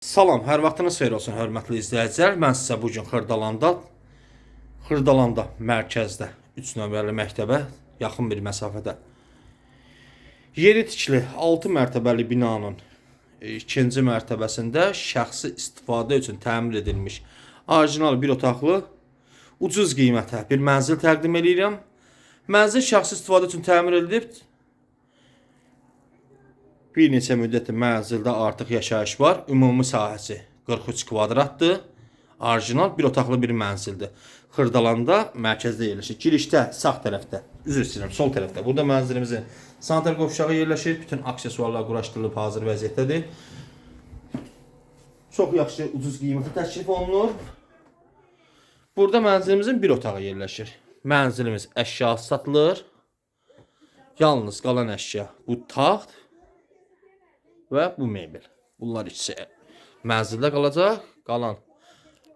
Salam, hər vaxtınız xeyir olsun, hörmətli izləyicilər. Mən sizə bu gün Xırdalanda, Xırdalanda mərkəzdə 3 nömrəli məktəbə yaxın bir məsafədə yeni tikili 6 mərtəbəli binanın e, ikinci mərtəbəsində şəxsi istifadə üçün təmir edilmiş orijinal bir otaqlı ucuz qiymətə bir mənzil təqdim edirəm. Mənzil şəxsi istifadə üçün təmir edilib. Bir neçə müddətdir mənzildə artıq yaşayış var. Ümumi sahəsi 43 kvadratdır. Orijinal bir otaqlı bir mənzildir. Xırdalanda mərkəzdə yerləşir. Girişdə sağ tərəfdə, üzr istəyirəm, sol tərəfdə. Burada mənzilimizin sanitar qovşağı yerləşir. Bütün aksesuarlar quraşdırılıb hazır vəziyyətdədir. Çox yaxşı, ucuz qiymətə təklif olunur. Burada mənzilimizin bir otağı yerləşir. Mənzilimiz əşya satılır. Yalnız qalan əşya bu taxt və bu mebel. Bunlar ikisi mənzildə qalacaq. Qalan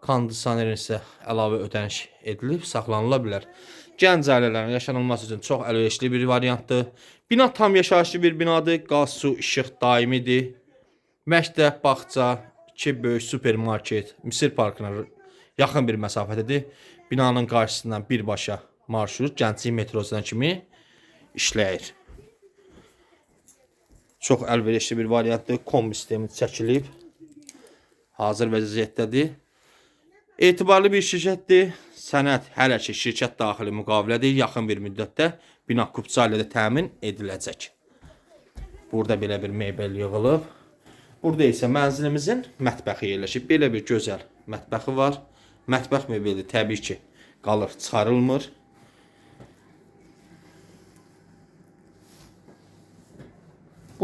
kondisionerin isə əlavə ödəniş edilib saxlanıla bilər. Gənc ailələrin yaşanılması üçün çox əlverişli bir variantdır. Bina tam yaşayışlı bir binadır. Qaz, su, işıq daimidir. Məktəb, bağça, iki böyük supermarket, Misir parkına yaxın bir məsafədədir. Binanın qarşısından birbaşa marşrut Gənclik metrosundan kimi işləyir. Çox əlverişli bir variantdır. Kombi sistemi çəkilib. Hazır vəziyyətdədir. Etibarlı bir şirkətdir. Sənəd hələ ki şirkət daxili müqavilədir. Yaxın bir müddətdə bina kupça ilə təmin ediləcək. Burada belə bir mebel yığılıb. Burada isə mənzilimizin mətbəxi yerləşib. Belə bir gözəl mətbəxi var. Mətbəx mebeli təbii ki qalır, çıxarılmır.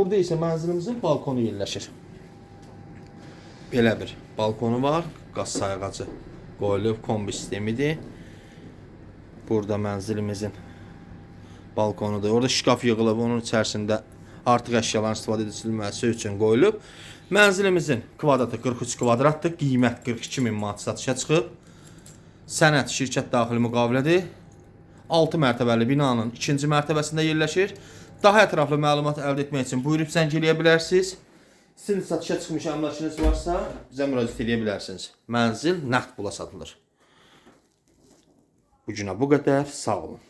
Burada isə mənzilimizin balkonu yerləşir. Belə bir balkonu var. Qaz sayğacı qoyulub kombi sistemidir. Burada mənzilimizin balkonudur. Orada şkaf yığılıb, onun içərisində artıq əşyaların istifadə edilməsi üçün qoyulub. Mənzilimizin kvadratı 43 kvadratdır. Qiymət 42 min manat satışa çıxıb. Sənəd şirkət daxili müqavilədir. 6 mərtəbəli binanın ikinci mərtəbəsində yerləşir. Daha ətraflı məlumat əldə etmək üçün buyurub zəng eləyə bilərsiniz. Sizin satışa çıxmış əmlakınız varsa bizə müraciət eləyə bilərsiniz. Mənzil nəqd pula satılır. Bu günə bu qədər. Sağ olun.